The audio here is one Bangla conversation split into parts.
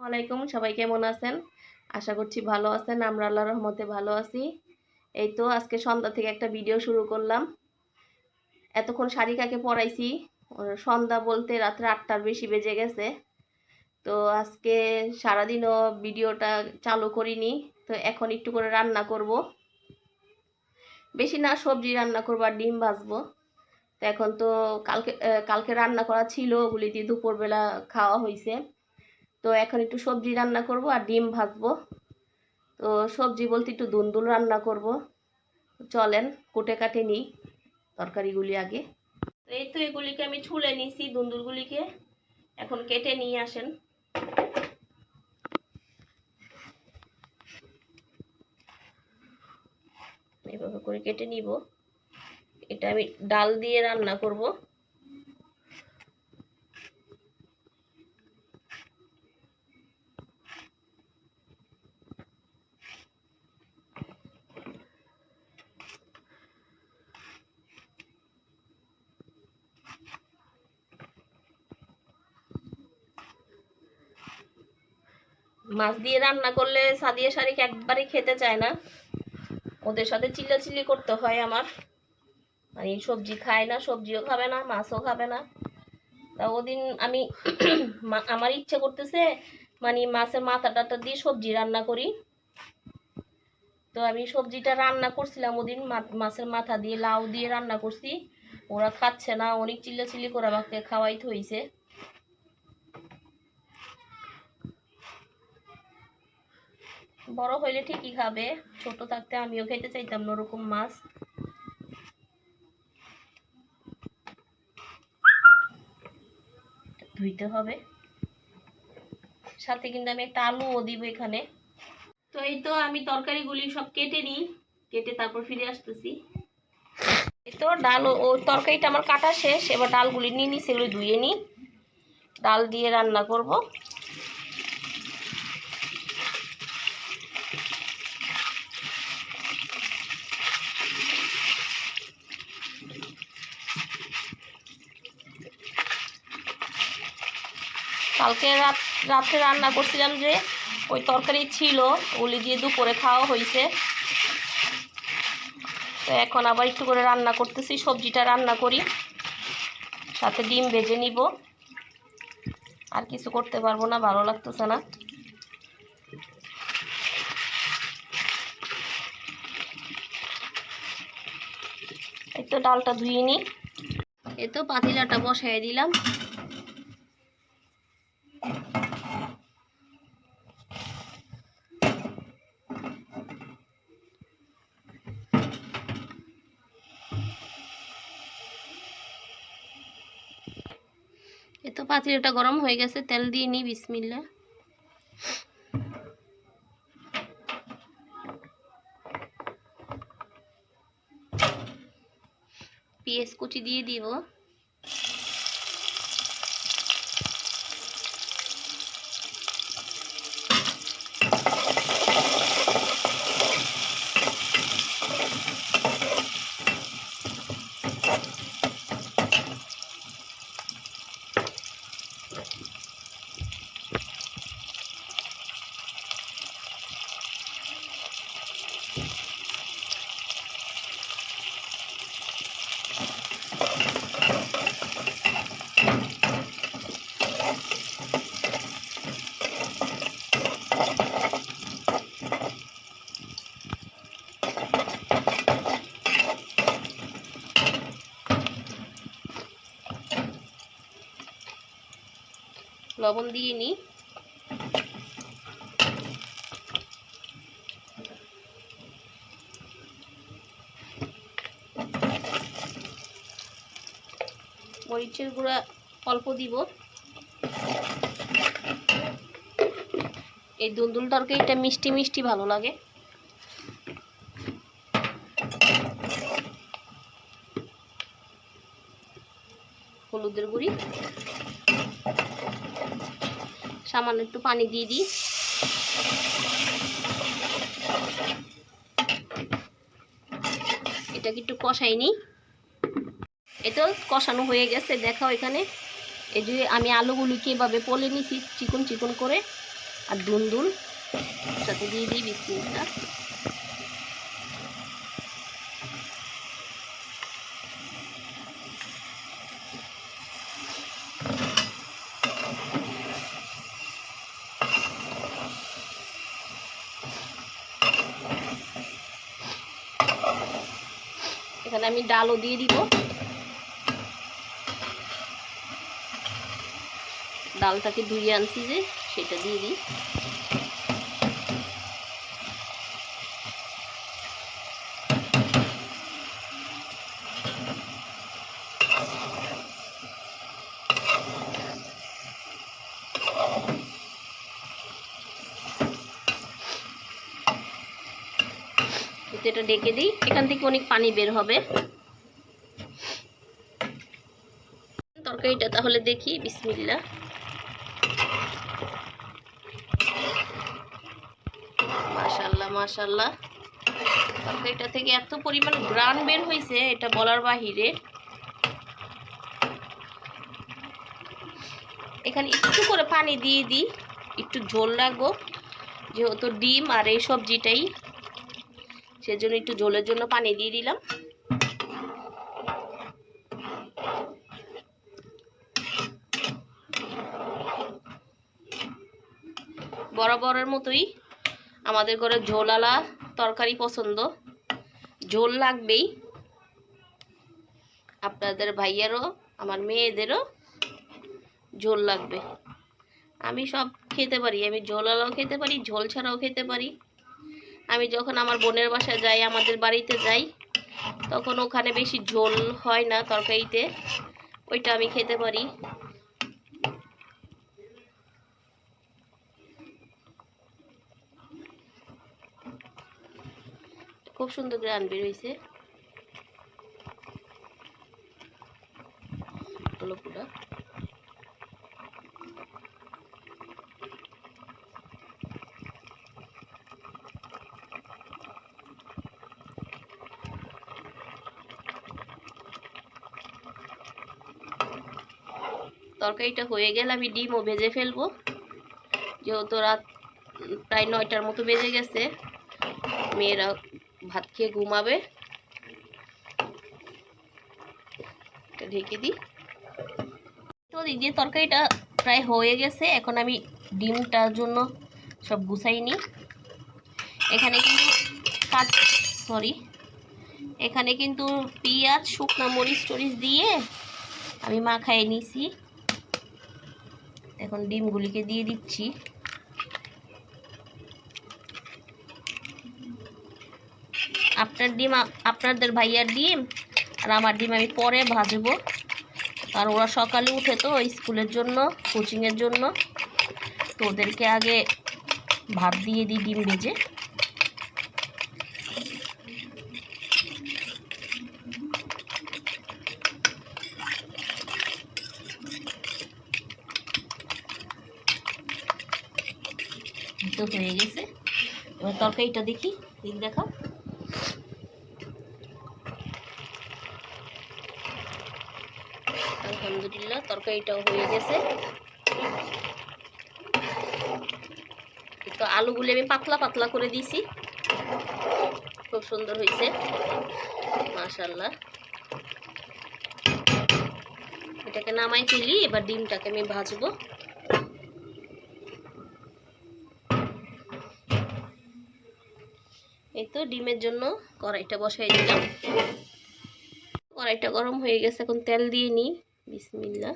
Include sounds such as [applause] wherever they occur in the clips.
ওয়ালাইকুম, সবাই কেমন আছেন? আশা করছি ভালো আছেন, আমরা আল্লাহ রহমতে ভালো আছি। এই তো আজকে সন্ধ্যা থেকে একটা ভিডিও শুরু করলাম। এতক্ষণ শারিকাকে পড়াইছি সন্ধ্যা বলতে রাত্রে আটটার বেশি বেজে গেছে। তো আজকে সারাদিনও ভিডিওটা চালু করিনি, তো এখন একটু করে রান্না করব। বেশি না, সবজি রান্না করব আর ডিম ভাজবো। তো এখন তো কালকে কালকে রান্না করা ছিল, ওগুলি দিয়ে দুপুরবেলা খাওয়া হয়েছে তো এখন একটু সবজি রান্না করব আর ডিম ভাজবো। তো সবজি বলতে একটু দুন্দুল রান্না করব। চলেন, কুটে কাটে নিই তরকারিগুলি আগে। তো এই তো এগুলিকে আমি ছুলে নিয়েছি দুন্দুলগুলিকে। এখন কেটে নিয়ে আসেন। এভাবে করে কেটে নিব। এটা আমি ডাল দিয়ে রান্না করব। মাছ দিয়ে রান্না করলে সাদিয়া শারিক একবারে খেতে চায় না। ওদের সাথে চিল্লাচিল্লি করতে হয় আমার। মানে সবজি খায় না, সবজিও খাবে না, মাছও খাবে না। তা ওদিন আমি [clears throat] আমার ইচ্ছে করতেছে মানে মাছের মাথা টাথা দিয়ে সবজি রান্না করি। তো আমি সবজিটা রান্না করছিলাম ওদিন মাছের মাথা দিয়ে লাউ দিয়ে রান্না করছি। ওরা খাচ্ছে না, অনেক চিল্লাচিল্লি করে আমাকে খাওয়াইতে হয়েছে বড় হইলে ঠিকই খাবে, ছোট থাকতে আমিও খেতে চাইতাম না ওরকম মাছ। ধুইতে হবে। সাথে কিন্তু আমি একটা আলুও দিব এখানে। তো এই তো আমি তরকারিগুলি সব কেটে নিই, কেটে তারপর ফিরে আসতেছি। এই তো ডাল ও- তরকারিটা আমার কাটা শেষ, এবার ডালগুলি নিয়ে নিই সেগুলি ধুয়ে নিই। ডাল দিয়ে রান্না করব। কালকে রাত, রাত্রে রান্না করছিলাম যে ওই তরকারি ছিল, ওগুলি দিয়ে দুপুরে খাওয়া হয়েছে। তো এখন আবার একটু করে রান্না করতেছি, সবজিটা রান্না করি। সাথে ডিম ভেজে নিব। আর কিছু করতে পারব না, ভালো লাগতেছে না। এই তো ডালটা ধুয়ে নিই। এই তো পাতিলাটা বসাই দিলাম। পাতিলটা গরম হয়ে গেছে তেল দিয়ে নিই বিসমিল্লা পেঁয়াজ কুচি দিয়ে দিব। লবণ দিয়ে নিই মরিচের গুঁড়া অল্প দিব। এই দুন্দুল তরকারিটা মিষ্টি মিষ্টি ভালো লাগে। হলুদের গুঁড়ি। সামান্য একটু পানি দিয়ে দিই। এটাকে একটু কষাই নিই। এটা কষানো হয়ে গেছে, দেখাও এখানে। এই যে আমি আলুগুলিকে এভাবে পলে নিছি, চিকন চিকন করে। আর দুন দুন সাথে দিয়ে দিই বিস্কুটটা এখানে আমি ডালও দিয়ে দিব। ডালটাকে ধুয়ে আনছি যে সেটা দিয়ে দিই। এতে এটা ডেকে দিই, এখান থেকে অনেক পানি বের হবে। তরকারিটা তাহলে দেখি বিসমিল্লা মাশাল্লাহ মাশাল্লাহ তরকারিটা থেকে এত পরিমাণ গ্রান বের হয়েছে, এটা বলার বাহিরে। এখানে একটু করে পানি দিয়ে দিই, একটু ঝোল রাখব। যেহেতু ডিম আর এই সবজিটাই। সেজন্য একটু ঝোলের জন্য পানি দিয়ে দিলাম। বরাবরের মতোই আমাদের ঘরে ঝোলালা তরকারি পছন্দ। ঝোল লাগবেই। আপনাদের ভাইয়েরও, আমার মেয়েদেরও ঝোল লাগবে। আমি সব খেতে পারি, আমি ঝোলালাও খেতে পারি, ঝোল ছাড়াও খেতে পারি। আমি যখন আমার বোনের বাসায় যাই, আমাদের বাড়িতে যাই, তখন ওখানে বেশি ঝোল হয় না তরকারিতে। ওইটা আমি খেতে পারি। খুব সুন্দর বেরোইছে হলো পুরো। তরকারিটা হয়ে গেলে আমি ডিমও ভেজে ফেলব। যেহেতু রাত প্রায় নয়টার মতো বেজে গেছে, মেয়েরা ভাত খেয়ে ঘুমাবে। ঢেকে দিই। তো দিক দিয়ে তরকারিটা প্রায় হয়ে গেছে, এখন আমি ডিমটার জন্য সব গুছাই নিই। এখানে কিন্তু কাট সরি এখানে কিন্তু পেঁয়াজ, শুকনো মরিচ টরিচ দিয়ে আমি মাখাই নিছি। এখন ডিমগুলিকে দিয়ে দিচ্ছি। আপনার ডিম, আপনাদের ভাইয়ার ডিম আর আমার ডিম আমি পরে ভাজবো। আর ওরা সকালে উঠে তো স্কুলের জন্য কোচিংয়ের জন্য। তো ওদেরকে আগে ভাত দিয়ে দিই ডিম ভেজে। হয়ে গেছে। এবার তরকারিটা দেখি দিক দেখাও। আলহামদুলিল্লাহ, তরকারিটাও হয়ে গেছে। তো আলুগুলি আমি পাতলা পাতলা করে দিয়েছি। খুব সুন্দর হয়েছে মাশাল্লাহ এটাকে নামাই ফেলি, এবার ডিমটাকে আমি ভাজবো। তো ডিমের জন্য কড়াইটা বসাই দিলাম কড়াইটা গরম হয়ে গেছে, এখন তেল দিয়ে নিই। বিসমিল্লা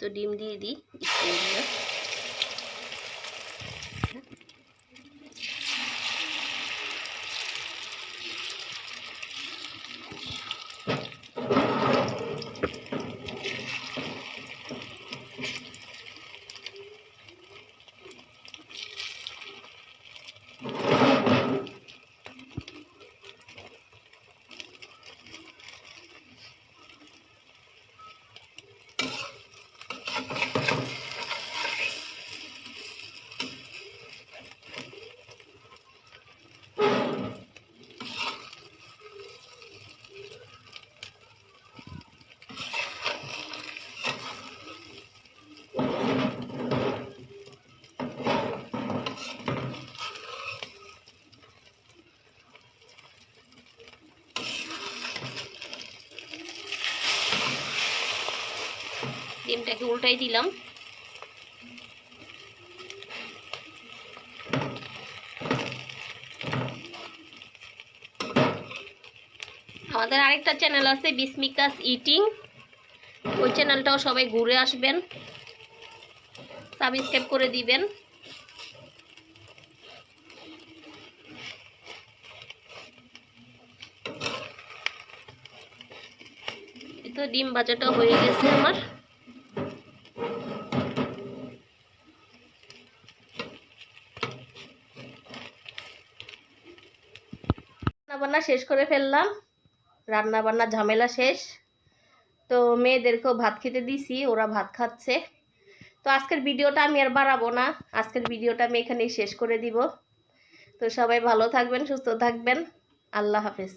তো ডিম দিয়ে দিই। ডিমটাকে উল্টাই দিলাম। আমাদের আরেকটা চ্যানেল আছে বিসমিকাস ইটিং ওই চ্যানেলটাও সবাই ঘুরে আসবেন সাবস্ক্রাইব করে দিবেন। তো ডিম ভাজাটা হয়ে গেছে আমার। রান্না বান্না শেষ করে ফেললাম। রান্নাবান্না ঝামেলা শেষ। তো মেয়েদেরকেও ভাত খেতে দিছি, ওরা ভাত খাচ্ছে। তো আজকের ভিডিওটা আমি আর বাড়াবো না। আজকের ভিডিওটা আমি এখানেই শেষ করে দিব। তো সবাই ভালো থাকবেন, সুস্থ থাকবেন। আল্লাহ হাফেজ।